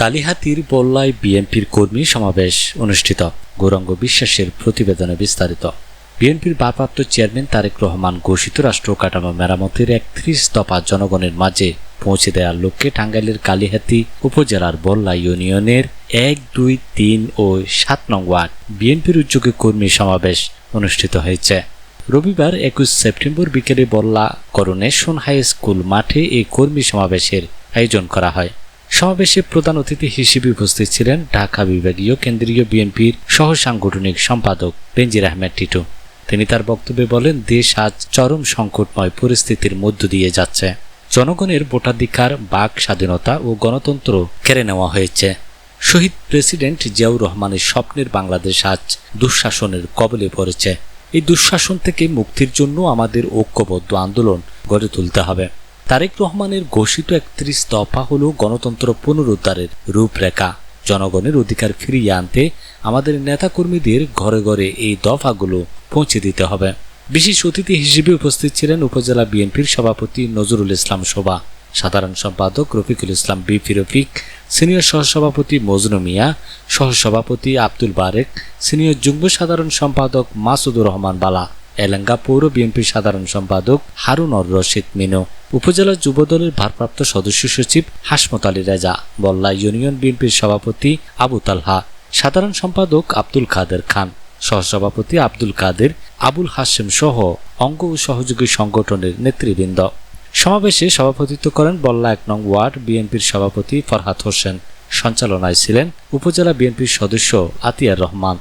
কালিহাতির বল্লায় বিএনপির কর্মী সমাবেশ অনুষ্ঠিত। গৌরাঙ্গ বিশ্বাসের প্রতিবেদনে বিস্তারিত। বিএনপির ভারপ্রাপ্ত চেয়ারম্যান তারেক রহমান ঘোষিত রাষ্ট্র কাঠামো মেরামতের একত্রিশ দফা জনগণের মাঝে পৌঁছে দেওয়ার লক্ষ্যে টাঙ্গাইলের কালিহাতি উপজেলার বল্লা ইউনিয়নের এক, দুই, তিন ও সাত নং ওয়ার্ড বিএনপির উদ্যোগে কর্মী সমাবেশ অনুষ্ঠিত হয়েছে। রবিবার একুশ সেপ্টেম্বর বিকেলে বল্লা করোনেশন হাই স্কুল মাঠে এই কর্মী সমাবেশের আয়োজন করা হয়। সমাবেশে প্রধান অতিথি হিসেবে উপস্থিত ছিলেন ঢাকা বিভাগীয় কেন্দ্রীয় বিএনপির সহ সাংগঠনিক সম্পাদক বেনজির আহমেদ টিটু। তিনি তার বক্তব্যে বলেন, দেশ আজ চরম সংকটময় পরিস্থিতির মধ্য দিয়ে যাচ্ছে। জনগণের ভোটাধিকার, বাক স্বাধীনতা ও গণতন্ত্র কেড়ে নেওয়া হয়েছে। শহীদ প্রেসিডেন্ট জিয়াউর রহমানের স্বপ্নের বাংলাদেশ আজ দুঃশাসনের কবলে পড়েছে। এই দুঃশাসন থেকে মুক্তির জন্য আমাদের ঐক্যবদ্ধ আন্দোলন গড়ে তুলতে হবে। তারেক রহমানের ঘোষিত একত্রিশ দফা হল গণতন্ত্র পুনরুদ্ধারের রূপরেখা। জনগণের অধিকার ফিরিয়ে আনতে আমাদের নেতাকর্মীদের ঘরে ঘরে এই দফাগুলো পৌঁছে দিতে হবে। বিশেষ অতিথি হিসেবে উপস্থিত ছিলেন উপজেলা বিএনপির সভাপতি নজরুল ইসলাম শোভা, সাধারণ সম্পাদক রফিকুল ইসলাম বিপি রফিক, সিনিয়র সহসভাপতি মজনু মিয়া, সহসভাপতি আব্দুল বারেক, সিনিয়র যুগ্ম সাধারণ সম্পাদক মাসুদুর রহমান বালা। এলাঙ্গা পৌর বিএনপির সাধারণ সম্পাদক হারুন অর রশিদ মিনু, উপজেলা যুবদলের ভারপ্রাপ্ত সদস্য সচিব হাসমত আলী রেজা, বল্লা ইউনিয়ন বিএনপির সভাপতি আবু তালহা, সাধারণ সম্পাদক আব্দুল কাদের খান, সহসভাপতি আব্দুল কাদের, আবুল হাশেম সহ অঙ্গ ও সহযোগী সংগঠনের নেতৃবৃন্দ। সমাবেশে সভাপতিত্ব করেন বল্লা এক নং ওয়ার্ড বিএনপির সভাপতি ফরহাদ হোসেন। সঞ্চালনায় ছিলেন উপজেলা বিএনপির সদস্য আতিয়ার রহমান।